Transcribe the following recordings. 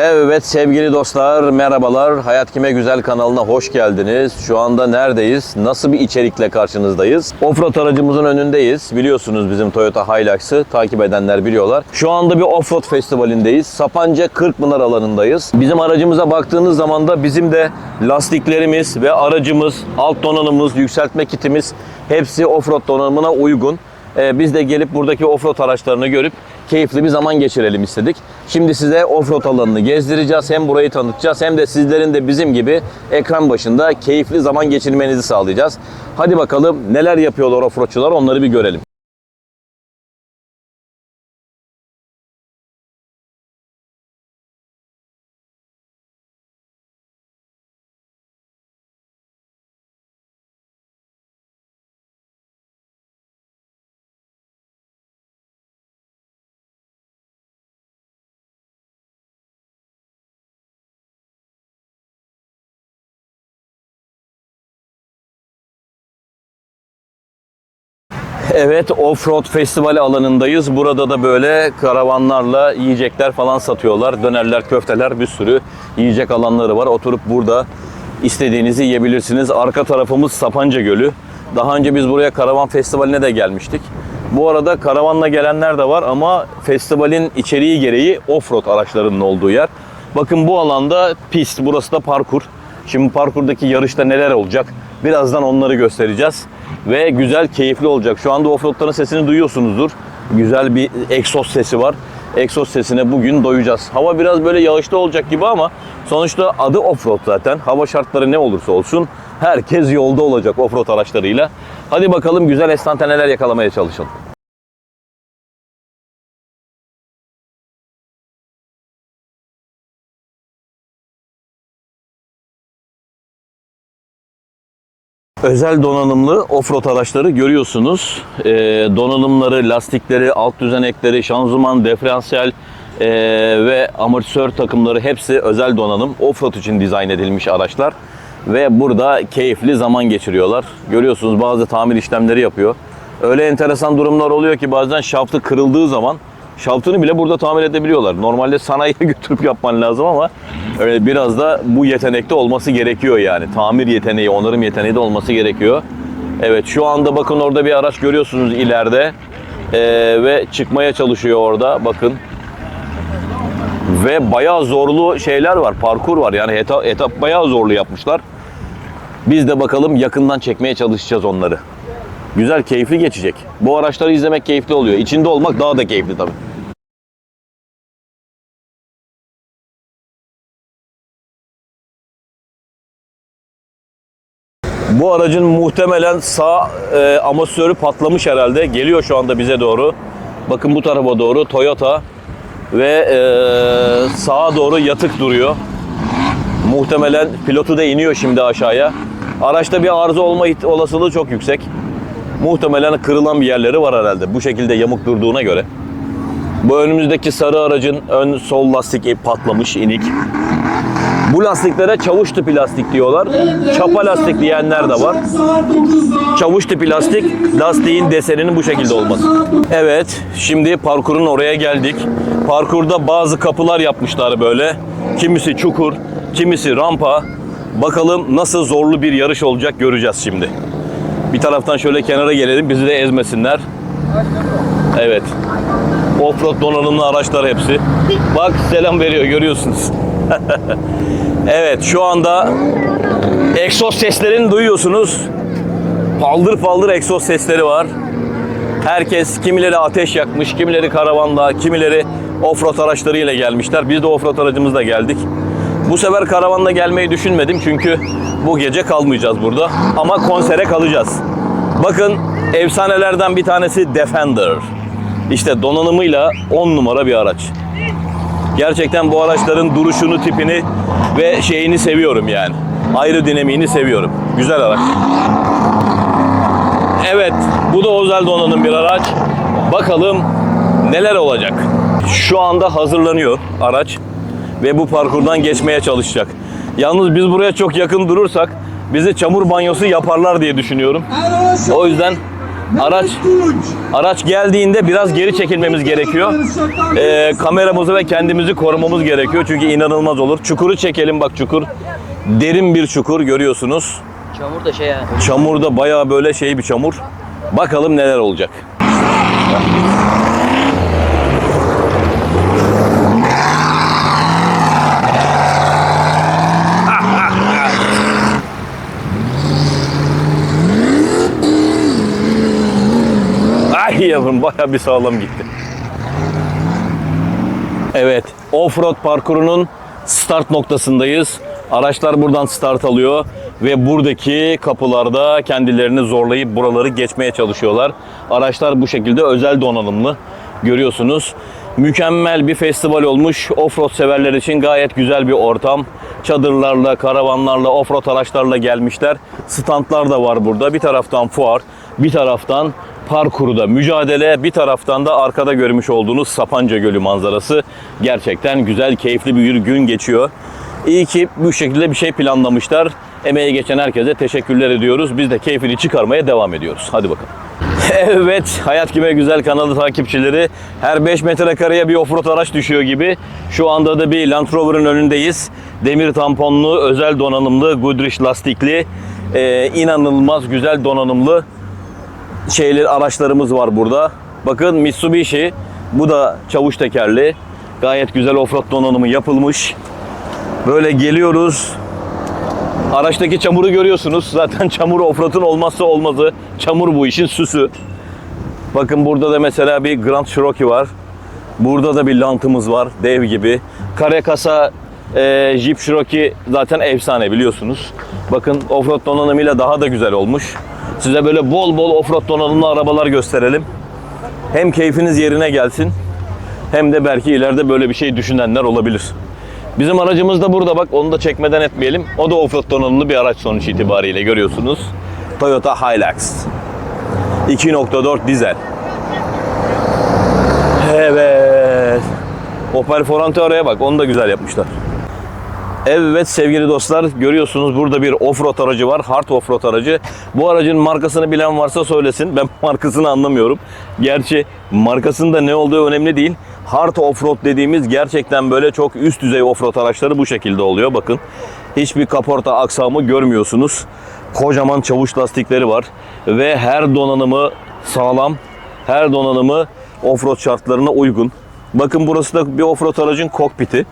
Evet sevgili dostlar merhabalar. Hayat Kime Güzel kanalına hoş geldiniz. Şu anda neredeyiz? Nasıl bir içerikle karşınızdayız? Offroad aracımızın önündeyiz. Biliyorsunuz bizim Toyota Hilux'ı takip edenler biliyorlar. Şu anda bir offroad festivalindeyiz. Sapanca Kırkpınar alanındayız. Bizim aracımıza baktığınız zaman da bizim de lastiklerimiz ve aracımız, alt donanımımız, yükseltme kitimiz hepsi offroad donanımına uygun. Ee, biz de gelip buradaki offroad araçlarını görüp keyifli bir zaman geçirelim istedik. Şimdi size offroad alanını gezdireceğiz. Hem burayı tanıtacağız hem de sizlerin de bizim gibi ekran başında keyifli zaman geçirmenizi sağlayacağız. Hadi bakalım neler yapıyorlar offroadçular onları bir görelim. Evet, Offroad Festivali alanındayız. Burada da böyle karavanlarla yiyecekler falan satıyorlar. Dönerler, köfteler bir sürü yiyecek alanları var. Oturup burada istediğinizi yiyebilirsiniz. Arka tarafımız Sapanca Gölü. Daha önce biz buraya karavan festivaline de gelmiştik. Bu arada karavanla gelenler de var ama festivalin içeriği gereği offroad araçlarının olduğu yer. Bakın bu alanda pist, burası da parkur. Şimdi parkurdaki yarışta neler olacak? Birazdan onları göstereceğiz. Ve güzel, keyifli olacak. Şu anda offroadların sesini duyuyorsunuzdur. Güzel bir egzoz sesi var. Egzoz sesine bugün doyacağız. Hava biraz böyle yağışlı olacak gibi ama sonuçta adı offroad zaten. Hava şartları ne olursa olsun herkes yolda olacak offroad araçlarıyla. Hadi bakalım güzel estanteneler yakalamaya çalışalım. Özel donanımlı offroad araçları görüyorsunuz. Ee, donanımları, lastikleri, alt düzenekleri, şanzıman, diferansiyel ee, ve amortisör takımları hepsi özel donanım. Offroad için dizayn edilmiş araçlar. Ve burada keyifli zaman geçiriyorlar. Görüyorsunuz bazı tamir işlemleri yapıyor. Öyle enteresan durumlar oluyor ki bazen şaftı kırıldığı zaman şaftını bile burada tamir edebiliyorlar. Normalde sanayiye götürüp yapman lazım ama öyle biraz da bu yetenekte olması gerekiyor yani. Tamir yeteneği, onarım yeteneği de olması gerekiyor. Evet şu anda bakın orada bir araç görüyorsunuz ileride Ee, ve çıkmaya çalışıyor orada bakın. Ve bayağı zorlu şeyler var, parkur var yani etap, etap bayağı zorlu yapmışlar. Biz de bakalım yakından çekmeye çalışacağız onları. Güzel, keyifli geçecek. Bu araçları izlemek keyifli oluyor. İçinde olmak daha da keyifli tabii. Bu aracın muhtemelen sağ e, amortisörü patlamış herhalde. Geliyor şu anda bize doğru. Bakın bu tarafa doğru Toyota ve e, sağa doğru yatık duruyor. Muhtemelen pilotu da iniyor şimdi aşağıya. Araçta bir arıza olma olasılığı çok yüksek. Muhtemelen kırılan bir yerleri var herhalde. Bu şekilde yamuk durduğuna göre. Bu önümüzdeki sarı aracın ön sol lastik patlamış, inik. Bu lastiklere çavuş tipi lastik diyorlar. Çapa lastik diyenler de var. Çavuş tipi lastik, lastiğin deseninin bu şekilde olması. Evet, şimdi parkurun oraya geldik. Parkurda bazı kapılar yapmışlar böyle. Kimisi çukur, kimisi rampa. Bakalım nasıl zorlu bir yarış olacak göreceğiz şimdi. Bir taraftan şöyle kenara gelelim, bizi de ezmesinler. Evet. Offroad donanımlı araçlar hepsi. Bak selam veriyor görüyorsunuz. evet şu anda egzoz seslerini duyuyorsunuz. Paldır paldır egzoz sesleri var. Herkes kimileri ateş yakmış, kimileri karavanla, kimileri offroad araçlarıyla gelmişler. Biz de offroad aracımızla geldik. Bu sefer karavanla gelmeyi düşünmedim çünkü bu gece kalmayacağız burada. Ama konsere kalacağız. Bakın efsanelerden bir tanesi Defender. İşte donanımıyla 10 numara bir araç. Gerçekten bu araçların duruşunu, tipini ve şeyini seviyorum yani. Ayrı dinamiğini seviyorum. Güzel araç. Evet, bu da özel donanım bir araç. Bakalım neler olacak. Şu anda hazırlanıyor araç ve bu parkurdan geçmeye çalışacak. Yalnız biz buraya çok yakın durursak bizi çamur banyosu yaparlar diye düşünüyorum. O yüzden Araç araç geldiğinde biraz geri çekilmemiz gerekiyor. Ee, kameramızı ve kendimizi korumamız gerekiyor çünkü inanılmaz olur. Çukuru çekelim bak çukur. Derin bir çukur görüyorsunuz. Çamur da şey ya. Çamurda bayağı böyle şey bir çamur. Bakalım neler olacak. Yavrum bayağı bir sağlam gitti. Evet, offroad parkurunun start noktasındayız. Araçlar buradan start alıyor ve buradaki kapılarda kendilerini zorlayıp buraları geçmeye çalışıyorlar. Araçlar bu şekilde özel donanımlı görüyorsunuz. Mükemmel bir festival olmuş. Offroad severler için gayet güzel bir ortam. Çadırlarla, karavanlarla, offroad araçlarla gelmişler. Standlar da var burada. Bir taraftan fuar, bir taraftan parkurda mücadele, bir taraftan da arkada görmüş olduğunuz Sapanca Gölü manzarası. Gerçekten güzel, keyifli bir gün geçiyor. İyi ki bu şekilde bir şey planlamışlar. Emeği geçen herkese teşekkürler ediyoruz. Biz de keyfini çıkarmaya devam ediyoruz. Hadi bakalım. Evet, Hayat Kime Güzel kanalı takipçileri. Her 5 metrekareye bir offroad araç düşüyor gibi. Şu anda da bir Land Rover'ın önündeyiz. Demir tamponlu, özel donanımlı, Goodrich lastikli, e, inanılmaz güzel donanımlı şeyler araçlarımız var burada. Bakın Mitsubishi. Bu da çavuş tekerli. Gayet güzel offroad donanımı yapılmış. Böyle geliyoruz. Araçtaki çamuru görüyorsunuz. Zaten çamur offroad'un olmazsa olmazı. Çamur bu işin süsü. Bakın burada da mesela bir Grand Cherokee var. Burada da bir lantımız var. Dev gibi. Kare e, Jeep Cherokee zaten efsane biliyorsunuz. Bakın offroad donanımıyla daha da güzel olmuş. Size böyle bol bol offroad donanımlı arabalar gösterelim. Hem keyfiniz yerine gelsin hem de belki ileride böyle bir şey düşünenler olabilir. Bizim aracımız da burada bak onu da çekmeden etmeyelim. O da offroad donanımlı bir araç sonuç itibariyle görüyorsunuz. Toyota Hilux. 2.4 dizel. Evet. Opel Forante oraya bak onu da güzel yapmışlar. Evet sevgili dostlar görüyorsunuz burada bir offroad aracı var. Hard offroad aracı. Bu aracın markasını bilen varsa söylesin. Ben markasını anlamıyorum. Gerçi markasının da ne olduğu önemli değil. Hard offroad dediğimiz gerçekten böyle çok üst düzey offroad araçları bu şekilde oluyor. Bakın hiçbir kaporta aksamı görmüyorsunuz. Kocaman çavuş lastikleri var. Ve her donanımı sağlam. Her donanımı offroad şartlarına uygun. Bakın burası da bir offroad aracın kokpiti.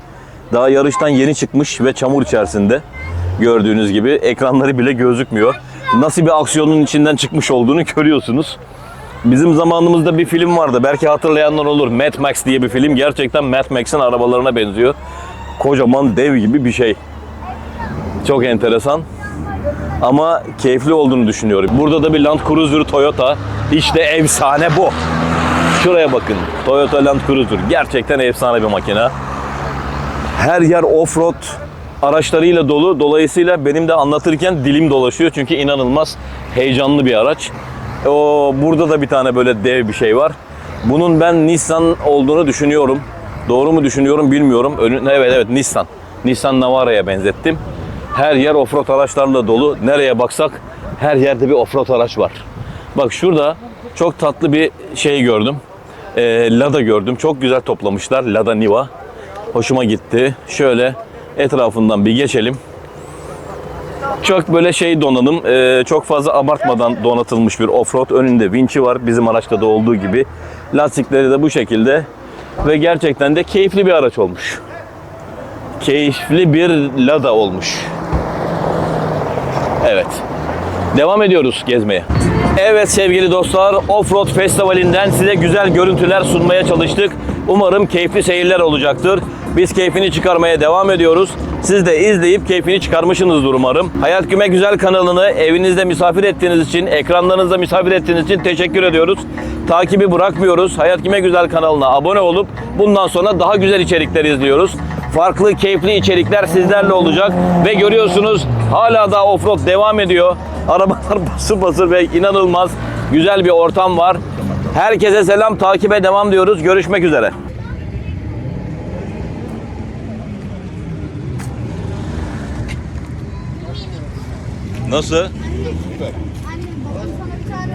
Daha yarıştan yeni çıkmış ve çamur içerisinde. Gördüğünüz gibi ekranları bile gözükmüyor. Nasıl bir aksiyonun içinden çıkmış olduğunu görüyorsunuz. Bizim zamanımızda bir film vardı. Belki hatırlayanlar olur. Mad Max diye bir film. Gerçekten Mad Max'in arabalarına benziyor. Kocaman dev gibi bir şey. Çok enteresan. Ama keyifli olduğunu düşünüyorum. Burada da bir Land Cruiser Toyota. İşte efsane bu. Şuraya bakın. Toyota Land Cruiser. Gerçekten efsane bir makine. Her yer offroad araçlarıyla dolu. Dolayısıyla benim de anlatırken dilim dolaşıyor. Çünkü inanılmaz heyecanlı bir araç. O burada da bir tane böyle dev bir şey var. Bunun ben Nissan olduğunu düşünüyorum. Doğru mu düşünüyorum bilmiyorum. Önü, evet evet Nissan. Nissan Navara'ya benzettim. Her yer offroad araçlarla dolu. Nereye baksak her yerde bir offroad araç var. Bak şurada çok tatlı bir şey gördüm. Ee, Lada gördüm. Çok güzel toplamışlar. Lada Niva. Hoşuma gitti. Şöyle etrafından bir geçelim. Çok böyle şey donanım, e, çok fazla abartmadan donatılmış bir offroad. Önünde vinçi var bizim araçta da olduğu gibi. Lastikleri de bu şekilde. Ve gerçekten de keyifli bir araç olmuş. Keyifli bir Lada olmuş. Evet. Devam ediyoruz gezmeye. Evet sevgili dostlar, Offroad Festivali'nden size güzel görüntüler sunmaya çalıştık. Umarım keyifli seyirler olacaktır. Biz keyfini çıkarmaya devam ediyoruz. Siz de izleyip keyfini çıkarmışsınızdır umarım. Hayat Güme Güzel kanalını evinizde misafir ettiğiniz için, ekranlarınızda misafir ettiğiniz için teşekkür ediyoruz. Takibi bırakmıyoruz. Hayat Güme Güzel kanalına abone olup bundan sonra daha güzel içerikler izliyoruz. Farklı, keyifli içerikler sizlerle olacak ve görüyorsunuz hala da offroad devam ediyor. Arabalar basır basır ve inanılmaz güzel bir ortam var. Herkese selam, takibe devam diyoruz. Görüşmek üzere. Nasıl?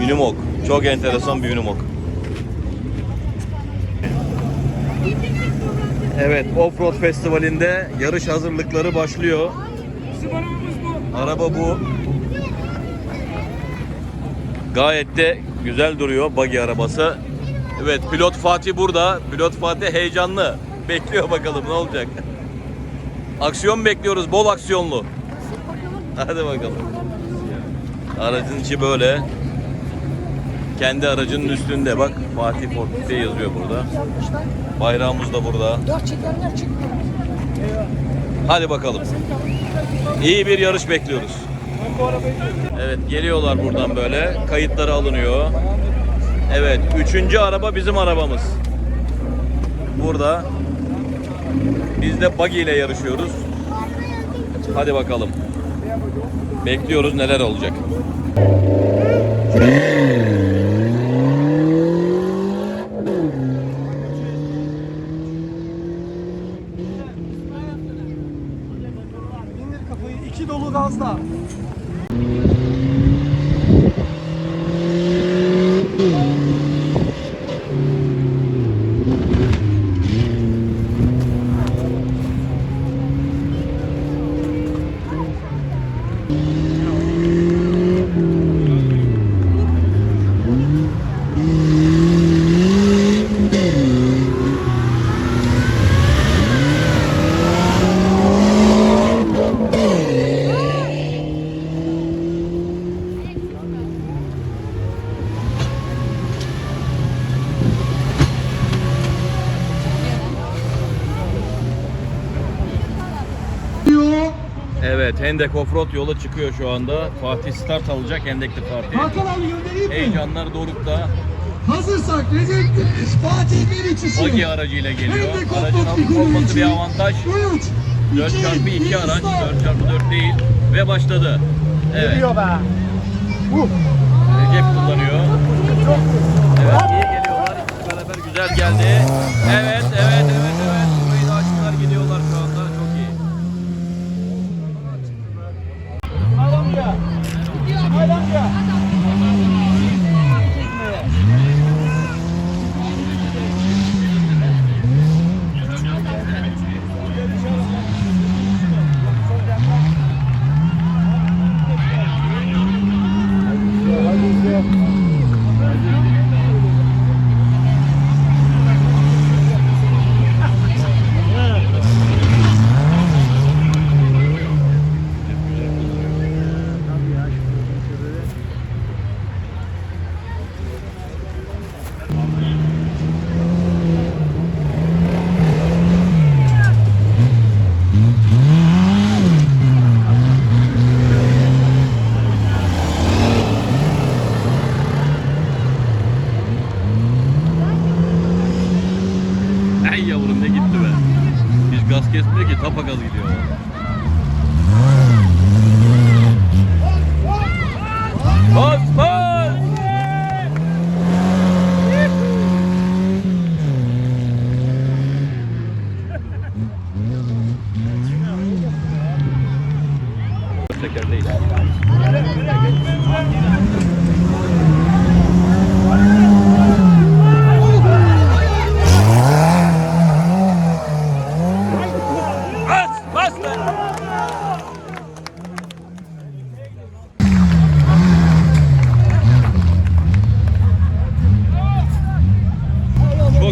Unimog. Çok enteresan bir Unimog. Evet, Offroad Festivali'nde yarış hazırlıkları başlıyor. Araba bu. Gayet de güzel duruyor buggy arabası. Evet, pilot Fatih burada. Pilot Fatih heyecanlı. Bekliyor bakalım ne olacak. Aksiyon bekliyoruz, bol aksiyonlu. Hadi bakalım. Aracın içi böyle. Kendi aracının üstünde bak Fatih Fortnite yazıyor burada. Bayrağımız da burada. Hadi bakalım. İyi bir yarış bekliyoruz. Evet geliyorlar buradan böyle. Kayıtları alınıyor. Evet üçüncü araba bizim arabamız. Burada. Biz de buggy ile yarışıyoruz. Hadi bakalım. Bekliyoruz neler olacak. Hendek Offroad yola çıkıyor şu anda. Fatih start alacak Hendekli Fatih. Hakan abi göndereyim mi? Heyecanlar dorukta. Hazırsak Recep Güneş, Fatih Meriç için. Buggy aracıyla geliyor. Hendek Aracın hafif olması bir avantaj. 3, 4 çarpı 2 araç, 4 çarpı 4 değil. Ve başladı. Evet, Geliyor be. Uh. Recep kullanıyor. Evet, iyi geliyorlar. İkisi beraber güzel geldi. Evet, evet, evet, evet.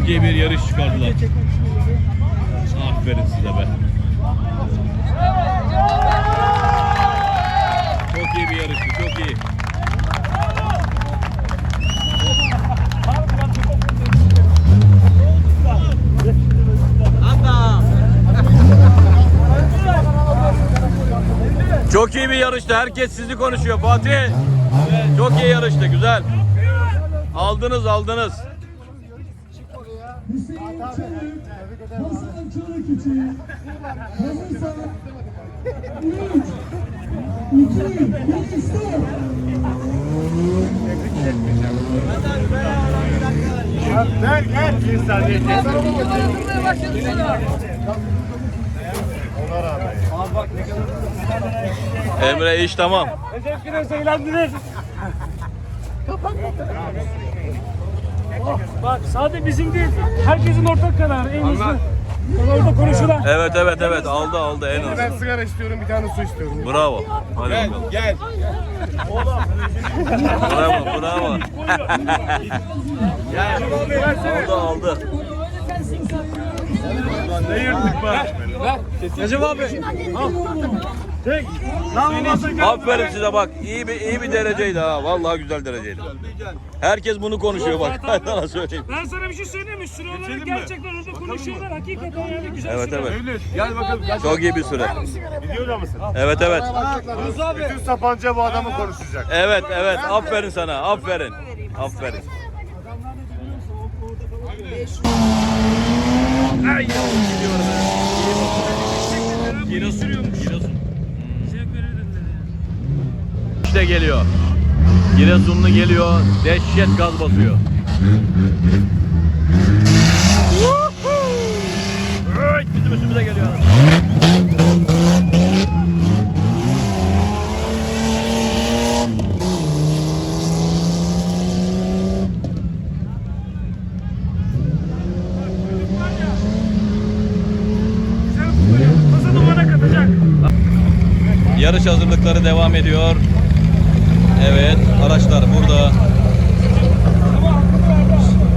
İyi bir yarış çıkardılar. Aferin size be. Çok iyi bir yarıştı, çok iyi. Çok iyi bir yarıştı. Herkes sizi konuşuyor Fatih. Çok iyi yarıştı. Güzel. Aldınız aldınız. İçin. Hazırsak 3, 2, 1, stop. Gel gel. Bir saniye. Emre iş tamam. Recep Güneş eğlendiniz. Bak sadece bizim değil, herkesin ortak kararı en iyisi. Orada konuşulan. Evet evet evet aldı aldı en Ben az. sigara istiyorum, bir tane su istiyorum. Bravo. Hadi bakalım. Gel. Bravo bravo. aldı aldı. Ne yırttık be? Recep abi. Tek. Aferin size bak. iyi bir iyi bir dereceydi ha. Vallahi güzel dereceydi. Herkes bunu konuşuyor bak. Ben sana söyleyeyim. Ben sana bir şey söyleyeyim mi? Süre olarak gerçekten orada konuşuyorlar. Hakikaten yani güzel Evet süre. evet. Gel bakalım. Çok iyi bir süre. Videoda mısın? Evet evet. Bütün Sapanca bu adamı konuşacak. Evet evet. Aferin sana. Aferin. Aferin. Ay gidiyor be. Giresun. Giresun. İşte geliyor. Giresunlu geliyor. Dehşet gaz basıyor. Evet, bizim üstümüze geliyor. Yarış hazırlıkları devam ediyor. Evet, araçlar burada.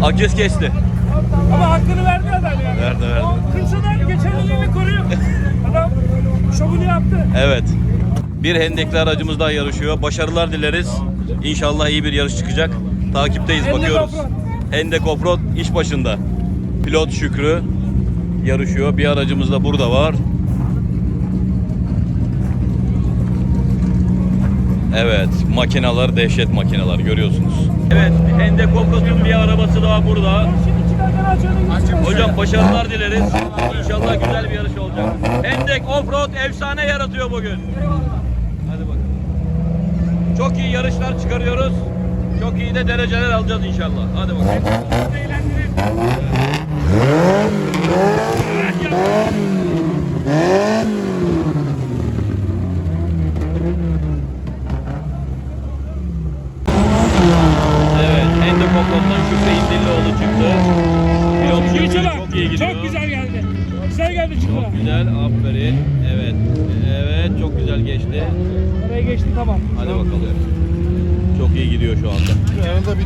Akis kesti. Ama hakkını verdi adam yani. Verdi, verdi. O Kımsa'dan geçerliliğini koruyor. Adam şovunu yaptı. Evet. Bir hendekli aracımız daha yarışıyor. Başarılar dileriz. İnşallah iyi bir yarış çıkacak. Takipteyiz, Hendek bakıyoruz. Offroad. Hendek Offroad iş başında. Pilot Şükrü yarışıyor. Bir aracımız da burada var. Evet, makineler dehşet makineler görüyorsunuz. Evet, Hendek Offroad'un bir arabası daha burada. Hocam başarılar dileriz. İnşallah güzel bir yarış olacak. Hendek Offroad efsane yaratıyor bugün. Hadi bakalım. Çok iyi yarışlar çıkarıyoruz. Çok iyi de dereceler alacağız inşallah. Hadi bakalım. Evet,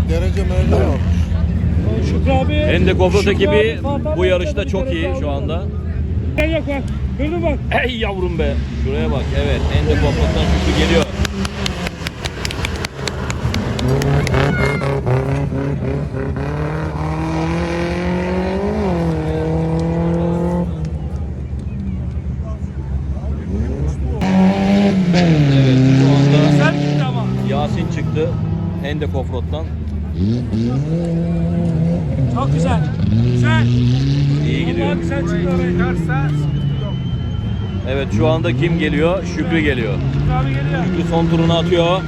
derece merdiven var. Şükrü abi. Ekibi bu yarışta çok iyi şu anda. Gel yok bak. Gördün bak. Ey yavrum be. Şuraya bak. Evet. Hendek Offroad'dan Şükrü geliyor. Evet. Şu anda. Yasin çıktı. Hendek Offroad'dan. Çok güzel. Güzel. İyi gidiyor. Vallahi güzel çıktı oraya. Evet şu anda kim geliyor? Şükrü geliyor. Şükrü abi geliyor. Şükrü son turunu atıyor.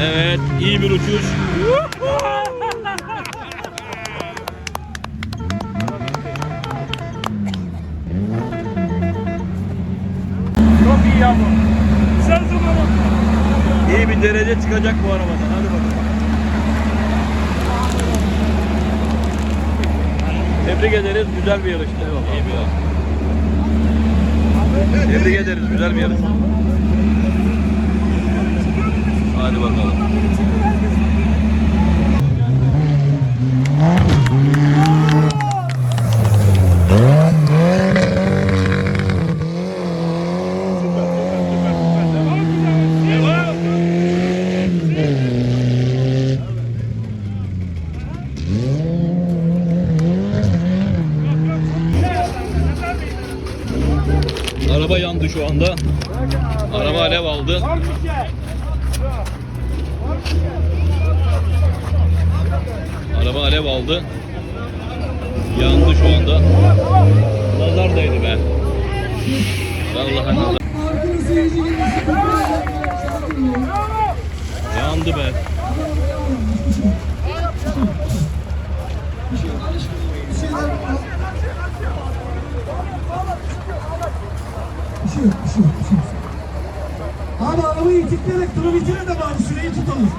Evet. iyi bir uçuş. Çok iyi ya bu. Güzel zamanı. İyi bir derece çıkacak bu arabadan. Hadi bakalım. Tebrik ederiz. Güzel bir yarıştı. İyi bir yarış. Tebrik ederiz. Güzel bir yarış. Hadi bakalım. Araba yandı şu anda. Araba alev aldı. Araba alev aldı. Yandı şu anda. Nazar değdi be. Vallahi nazar. Yandı be. Abi arabayı itikleyerek turu bitirin de bari süreyi tutalım.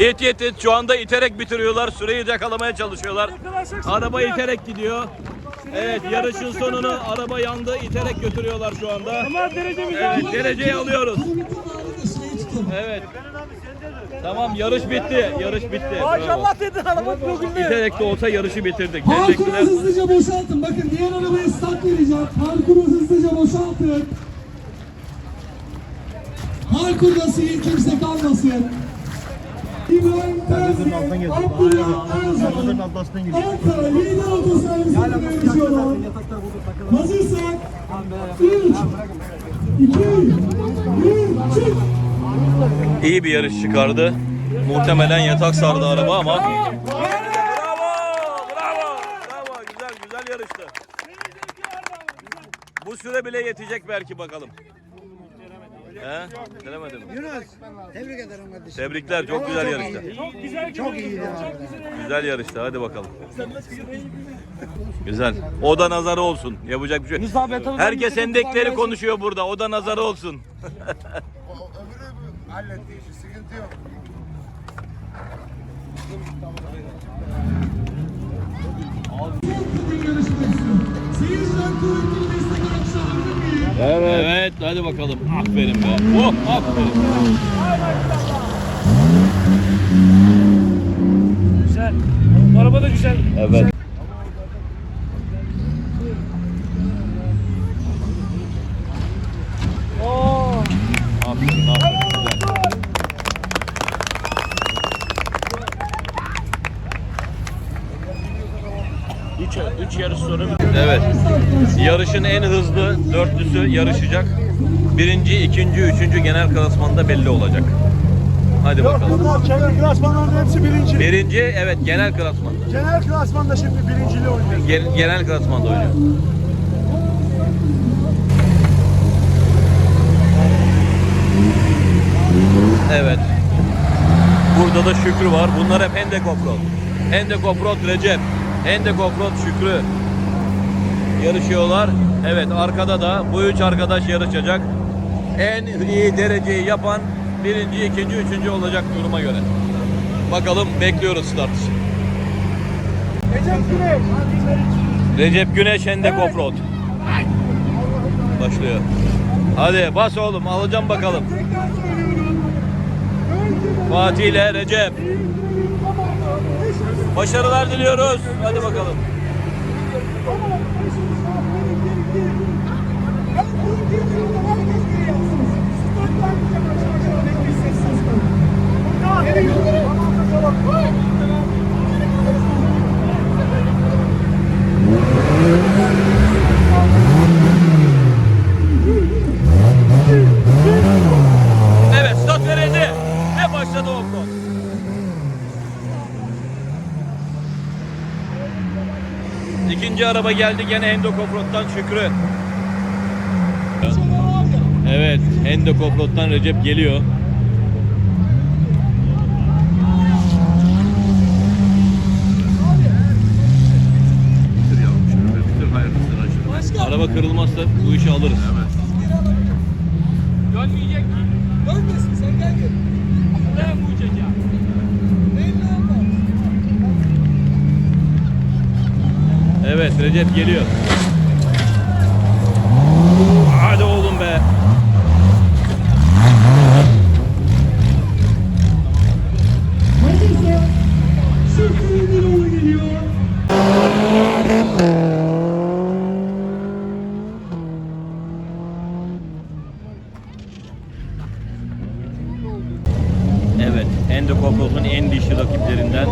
İt it it şu anda iterek bitiriyorlar. Süreyi yakalamaya çalışıyorlar. Araba iterek gidiyor. Evet yarışın sonunu araba yandı iterek götürüyorlar şu anda. Ama derecemizi Evet dereceyi alıyoruz. Evet. Tamam yarış bitti. Yarış bitti. Maşallah dedi araba bugün İterek de olsa yarışı bitirdik. Parkuru Teşekkürler. hızlıca boşaltın. Bakın diğer arabaya start vereceğim. Parkuru hızlıca boşaltın. Parkurda sihir kimse kalmasın. İbrahim Terzi, Abdullah Ercan, Ankara lider otoslarımızın yarışıyorlar. Hazırsak 3, 2, 1, çık! İyi bir yarış çıkardı. Muhtemelen yatak sardı araba ama. Bravo! Bravo! Bravo! Güzel güzel yarıştı. Bu süre bile yetecek belki bakalım. He? Denemedim. Yunus, tebrik ederim kardeşim. Tebrikler çok güzel yarıştı. Çok güzel Çok iyi Çok güzel. Güzel yarıştı hadi bakalım. Güzel. O da nazarı olsun. Yapacak bir şey. yok. Herkes endekleri konuşuyor burada. O da nazarı olsun. Öbürü halletti işi, sıkıntı yok. Seyirciden kuvvetli Evet. Evet hadi bakalım. Aferin be. Oh aferin. Güzel. Araba da güzel. Evet. Oo. 3 yarış sonra. Evet. Yarışın en hızlı dörtlüsü yarışacak. Birinci, ikinci, üçüncü genel klasmanda belli olacak. Hadi bakalım. Bunlar genel klasmanlarda hepsi birinci. Birinci evet genel klasman. Genel klasmanda şimdi birincili oynuyor. Gen- genel klasmanda oynuyor. Evet. Burada da Şükrü var. Bunlar hep Endekop Road. Endekop Road Recep. Hendek Offroad Şükrü. Yarışıyorlar. Evet arkada da bu üç arkadaş yarışacak. En iyi dereceyi yapan birinci, ikinci, üçüncü olacak duruma göre. Bakalım bekliyoruz start. Recep Güneş. Recep Güneş Hendek Offroad. Başlıyor. Hadi bas oğlum alacağım bakalım. Fatih ile Recep. Başarılar diliyoruz. Hadi bakalım. Evet start verildi. Ve başladı offroad. İkinci araba geldi gene Hendek Offroad'dan Şükrü. Evet Hendek Offroad'dan Recep geliyor. Araba kırılmazsa bu işi alırız. Dönmeyecek ki. Dönmesin sen gel gel. Ben bu uçacağım. Evet Recep geliyor. Hadi oğlum be. Şükrü Miroğlu geliyor. Evet, Hendek Offroad'un en dişli rakiplerinden.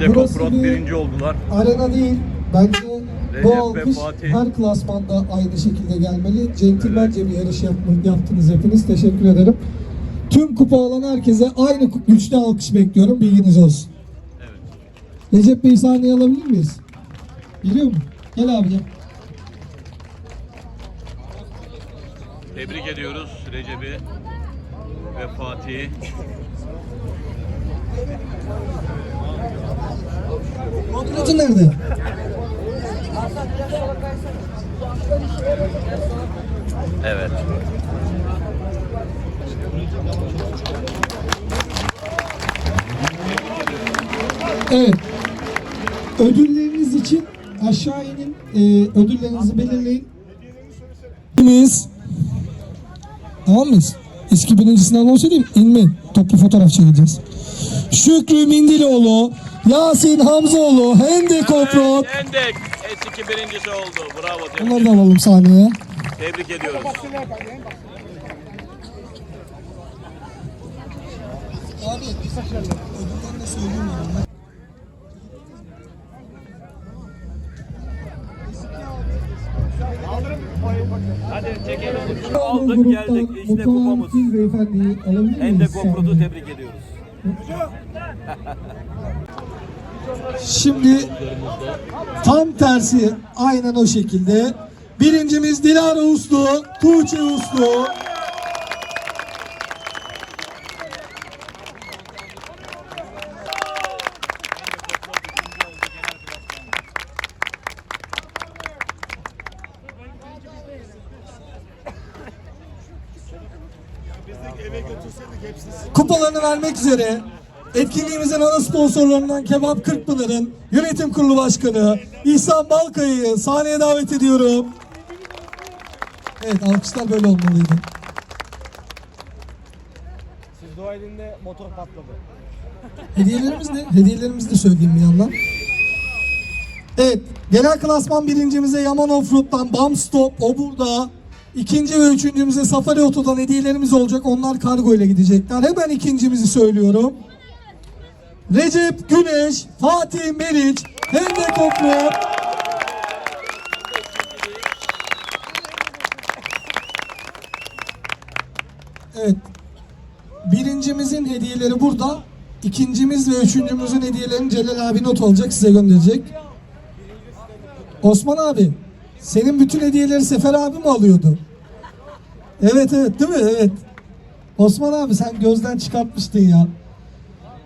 Evet, Burası Offroad bir- birinci oldular. Arena değil. Bence Recep bu alkış Fatih. her klasmanda aynı şekilde gelmeli. Centilmence bir yarış yaptınız hepiniz. Teşekkür ederim. Tüm kupa alan herkese aynı güçlü alkış bekliyorum. Bilginiz olsun. Evet. Recep Bey sahneye alabilir miyiz? Geliyor mu? Gel abi gel. Tebrik ediyoruz Recep'i. ve Fatih. Kontrolcü nerede? Evet. Evet. Ödülleriniz için aşağı inin. e, ödüllerinizi belirleyin. Biz Tamam mıyız? Eski birincisinden olsa değil inmeyin. Toplu fotoğraf çekeceğiz. Şükrü Mindiloğlu, Yasin Hamzoğlu, Hendek Offroad. Endek eski birincisi oldu. Bravo. Tebrik, Bunları da alalım sahneye. tebrik ediyoruz. Abi, ödüllerini de söyleyeyim yani. Aldık geldik. İşte kupamız. Miyiz? Endek Offroad'u tebrik ediyoruz. Şimdi tam tersi aynen o şekilde. Birincimiz Dilara Uslu, Tuğçe Uslu. Kupalarını vermek üzere etkinliğimizin ana sponsorlarından Kebap Kırkpınar'ın yönetim kurulu başkanı İhsan Balkaya'yı sahneye davet ediyorum. Evet alkışlar böyle olmalıydı. Siz dua edin de motor patladı. Hediyelerimiz ne? Hediyelerimizi de söyleyeyim bir yandan. Evet, genel klasman birincimize Yaman Offroad'dan Bam Stop, o burada. İkinci ve üçüncümüze Safari Oto'dan hediyelerimiz olacak. Onlar kargo ile gidecekler. Hemen ikincimizi söylüyorum. Recep Güneş, Fatih Meriç, Hendek Offroad. Evet, Birincimizin hediyeleri burada. İkincimiz ve üçüncümüzün hediyelerini Celal abi not alacak size gönderecek. Osman abi senin bütün hediyeleri Sefer abi mi alıyordu? Evet evet değil mi? Evet. Osman abi sen gözden çıkartmıştın ya.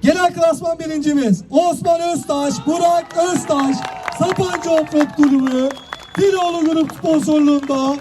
Genel klasman birincimiz Osman Öztaş, Burak Öztaş, Sapancı Offroad Kulübü, Diloğlu Grup sponsorluğunda